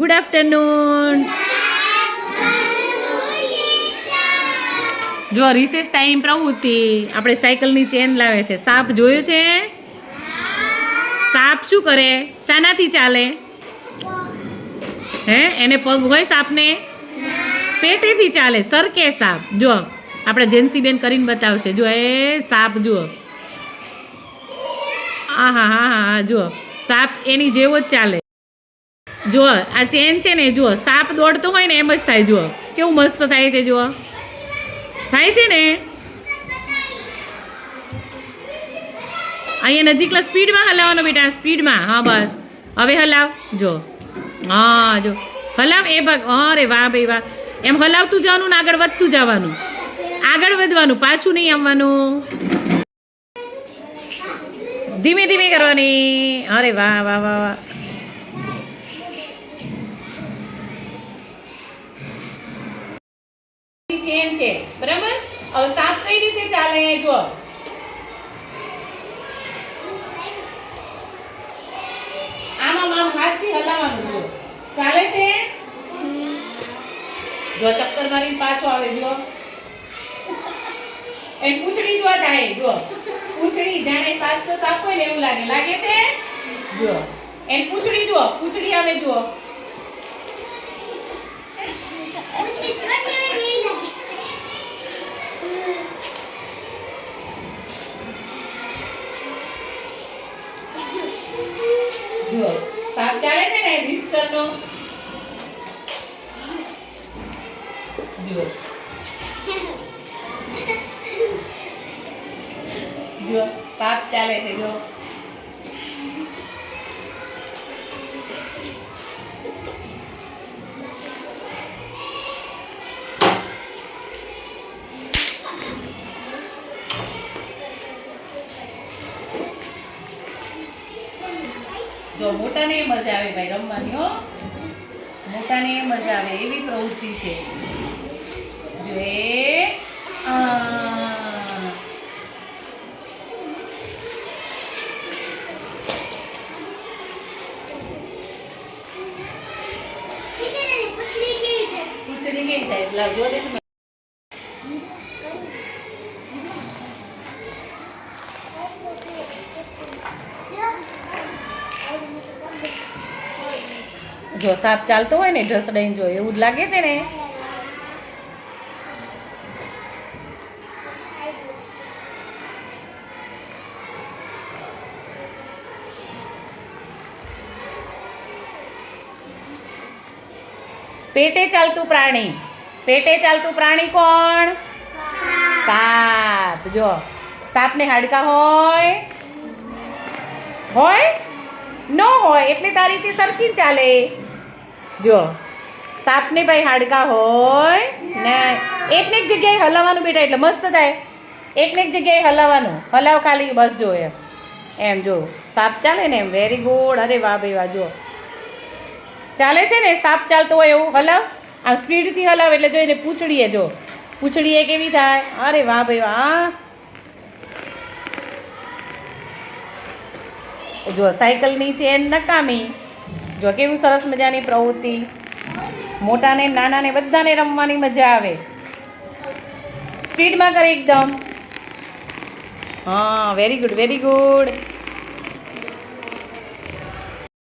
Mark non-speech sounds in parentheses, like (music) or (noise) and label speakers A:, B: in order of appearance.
A: Good afternoon જો recess time પ્રવૃત્તિ, આપણે સાયકલની ચેન લાવે છે. સાપ જોયું છે? સાપ શું કરે? શાનાથી ચાલે? હે? એને પગ હોય સાપને? પેટેથી ચાલે. સરકે સાપ. જો આપણે જેન્સીબેન કરીને બતાવશે. જો એ સાપ, જુઓ. આ હા હા હા જુઓ. સાપ એની જેવો જ ચાલે. જુઓ, આ ચેન છે ને, જુઓ, સાપ દોડતો હોય ને, એમ જ થાય, જુઓ. કેવું મસ્ત થાય છે, જુઓ. થાય છે ને? અહીંયા નજીકલા સ્પીડમાં હલાવવાનો બેટા, સ્પીડમાં. હા, બસ. હવે હલાવ. જો હા જો હલાવ એ ભાગ. અરે વાહ, ભાઈ વાહ. એમ હલાવતું જવાનું ને આગળ વધતું જવાનું. આગળ વધવાનું, પાછું નહીં આવવાનું. ધીમે ધીમે કરવાની. અરે વાહ વાહ વાહ વાહ. છે. બરાબર? હવે સાપ કઈ રીતે ચાલે જો આમાં આમ હાથથી હલાવવાનું જો ચાલે છે? જો ચક્કર મારીને પાછો આવે જો એ પૂંછડી જો થાય જો પૂંછડી જાણે સાચો સાપ હોય ને એવું લાગે. લાગે છે? જો એને પૂંછડી જુઓ. પૂંછડી આવે, જુઓ. રીતસરનો જુઓ. (laughs) જુઓ સાપ ચાલે છે જો જો મોટાને મજા આવે ભાઈ રમવાની હો. મોટાને મજા આવે એવી પ્રવૃત્તિ છે. જો એ આ. કેવી થાય? એટલે જો દે ને. જો સાપ ચાલતો હોય ને ઢસડાઈને જો, એવું જ લાગે છે ને? પેટે ચાલતું પ્રાણી. પેટે ચાલતું પ્રાણી કોણ? સાપ. જો, સાપને હાડકા હોય? હોય? ન હોય, એટલે તારીથી સરખી ચાલે. જો. સાપને ભાઈ હાડકા હોય ને એકને એક જગ્યાએ હલાવવાનું બેટા, એટલે મસ્ત થાય. એકને એક જગ્યાએ હલાવવાનું. હલાવ ખાલી બસ જો એમ. એમ જો, સાપ ચાલે ને એમ. વેરી ગુડ અરે વાહ ભાઈ વાહ, જો. ચાલે છે ને, સાપ ચાલતો હોય એવું. હલાવ. આમ સ્પીડથી હલાવ એટલે જોઈને પૂંછડીએ જો. પૂછડીએ કેવી થાય? અરે વાહ ભાઈ વાહ. જો સાયકલની ચેન નકામી. જો કેવું સરસ મજાની પ્રવૃત્તિ. મોટાને, નાનાને, બધાને રમવાની મજા આવે. સ્પીડમાં કરે એકદમ. હા વેરી ગુડ વેરી ગુડ